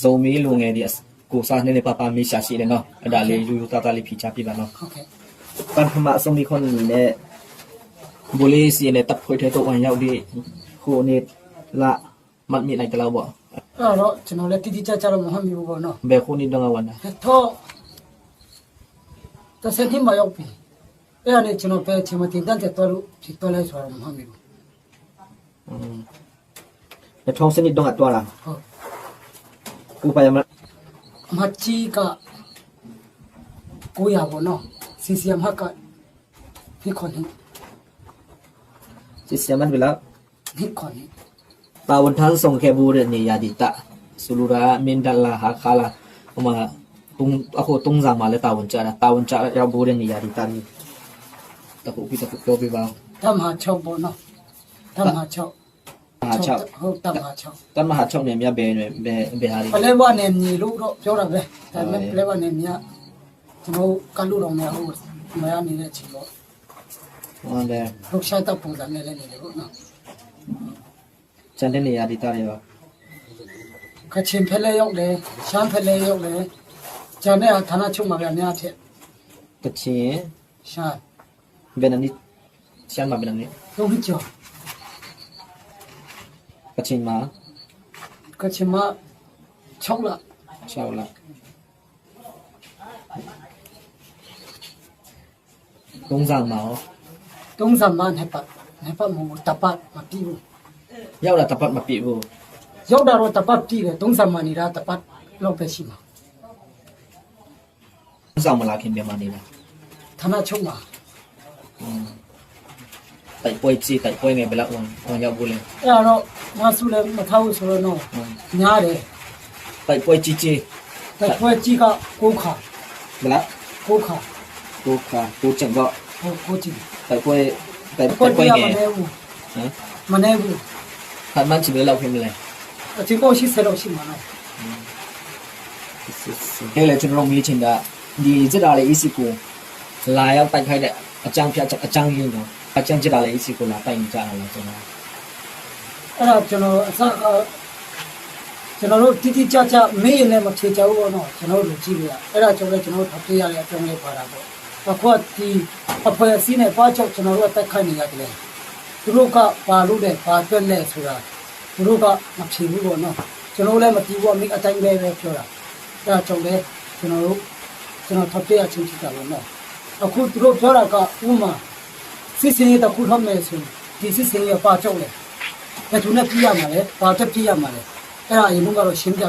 ဇုံမီးလူငယ်ဒီကိုစားနေနေပါပါမေးရှာရှိတယ်နော်အဲ့ဒါလေးယူယူသားသားလေးဖြီးချပြပါနော်ဟုတ်ကဲ့ပန်ဖမအစုံဒီခွန်နေနဲ့ဘိုလေးစီနဲ့တပ်ခွေထဲတော့ဝင်ရောက်ဒီခိုနေလာမတ်မိလိုက်ကြလောက်ပေါ့အဲ့တော့ကျွန်တော်လည်းတိတိကျကျတော့မဟုတ်ဘူးပေါ့နော်ဘယ်ခုနေတော့ဝန်တာတော့တဆယ်ထိမရောက်ပြီအဲ့ဒါနဲ့ကျွန်တော်ပဲချိန်မတင်တတ်တဲ့တော်လို့ဖြစ်တော်လိုက်ဆိုတာမဟုတ်ဘူးအင်း2000စနစ်တော့ကတွားလာဟုတ် กูไปยัง အမကြီးကကိုရပေါ့နော်စီစီယမ်ဟက်ကဖိခွန်နေ สิเสียมันไปแล้ว ဖိခွန်နေ ตาวันทันส่งแค่บูเรนี่ยาดิตะสุรุรามินดัลลาหาคาลาออกมาตุงอะโคตุงซังมาแล้วตาวันจาตาวันจายาบูเรนี่ยาดิตะนี่ตะกูพี่ตะกูပြောပြပါ တမဟာ6ပေါ့နော်တမဟာ6 မ ဟာ6ဟုတ်တမဟာ6တမဟာ6နဲ့မြတ်ဘယ်နဲ့ဘယ်ဘယ်ဟာလေးလဲဘယ်နဲ့မြေလို့တော့ပြောတာပဲဒါပေမဲ့လဲဘယ်နဲ့မြတ်ကျွန်တော်ကလူတော်နဲ့ဟုတ်မရနေတဲ့အချိန်တော့ဟုတ်တယ်ဟုတ်ရှာတော့ပုံစံနဲ့လည်းနေတယ်ပေါ့နော်ကျန်တဲ့နေရာဒေသတွေပါခချင်းဖက်လဲရောက်တယ်ရှမ်းဖက်လဲရောက်တယ်ကျန်တဲ့ဌာနချုပ်မှာကအများထက်ကချင်းရှမ်းဘယ်နည်းရှမ်းမှာဘယ်နည်းလုံးပြီးကြော ကချင်မှာကချင်မှာ6လ6လတုံးဆောင်မှာရော30မှနှစ်ပတ်နှစ်ပတ်မဟုတ်တပတ်မပြီးဘူးရောက်လာတပတ်မပြည့်ဘူးရောက်တာတော့တပတ်ပြီးတယ်30မှနေတာတပတ်လောက်ပဲရှိမှာတုံးဆောင်မလာခင်ပြန်မနေလားဌာနချုပ်မှာ တိုက်ပွဲကြီးတိုက်ပွဲငယ်ဘယ်လောက်ဝင်ဝင်ရောက်ဘူးလဲအဲ့တော့မဆူလည်းမထားဘူးဆိုတော့တော့ညားတယ်တိုက်ပွဲကြီးကြီးတိုက်ပွဲကြီးကကိုခါဘယ်လောက်ကိုခါကိုခါကိုကျန်တော့ဟိုကိုကြီးတိုက်ပွဲတိုက်ကိုပွဲကြီးကငမယ်နေဘူးဟမ်မနေဘူးဖန်မှန်ချီဘယ်လောက်ဖြစ်မလဲအချင်းကိုရှိစတော့ရှိမှာနော်အဲ့လေကျွန်တော်မေးချင်တာဒီစစ်တာလေ AC ကိုလာရောက်တိုက်ခိုက်တဲ့အကြောင်းပြချက်အကြောင်းရင်းတော့ အကြောင်းစစ်တာလေ AC ကိုလာတိုက်နေကြတာလားကျွန်တော်အဲ့ဒါကျွန်တော်အစကကျွန်တော်တို့တိတိကျကျမေးရင်လည်းမဖြေကြဘူးပေါ့နော်ကျွန်တော်တို့ကြည့်ပြရအဲ့ဒါကြောင့်လည်းကျွန်တော်တို့ဖတ်ပြရတဲ့အကြောင်းလေးပါတာပေါ့အခုကဒီအဖွဲ့အစည်းနဲ့ပါချုပ်ကျွန်တော်တို့တက်ခိုက်နေရတယ်သူတို့ကပါလို့တဲ့ပါတွက်နဲ့ဆိုတာသူတို့ကမဖြေဘူးပေါ့နော်ကျွန်တော်လည်းမတီးဘူးအမိအတိုင်းပဲပဲပြောတာအဲ့ဒါကြောင့်လည်းကျွန်တော်တို့ကျွန်တော်ဖတ်ပြရချင်းချတာပေါ့နော်အခုသူတို့ပြောတာကဥမာ စစ်စင်ရတခုထောက်မယ်ဆိုရင်ဒီစစ်စင်ရပါချုပ်လေဘယ်သူနဲ့ပြရမှာလဲဘာတက်ပြရမှာလဲအဲ့ဒါအရင်ကတော့ရှင်းပြ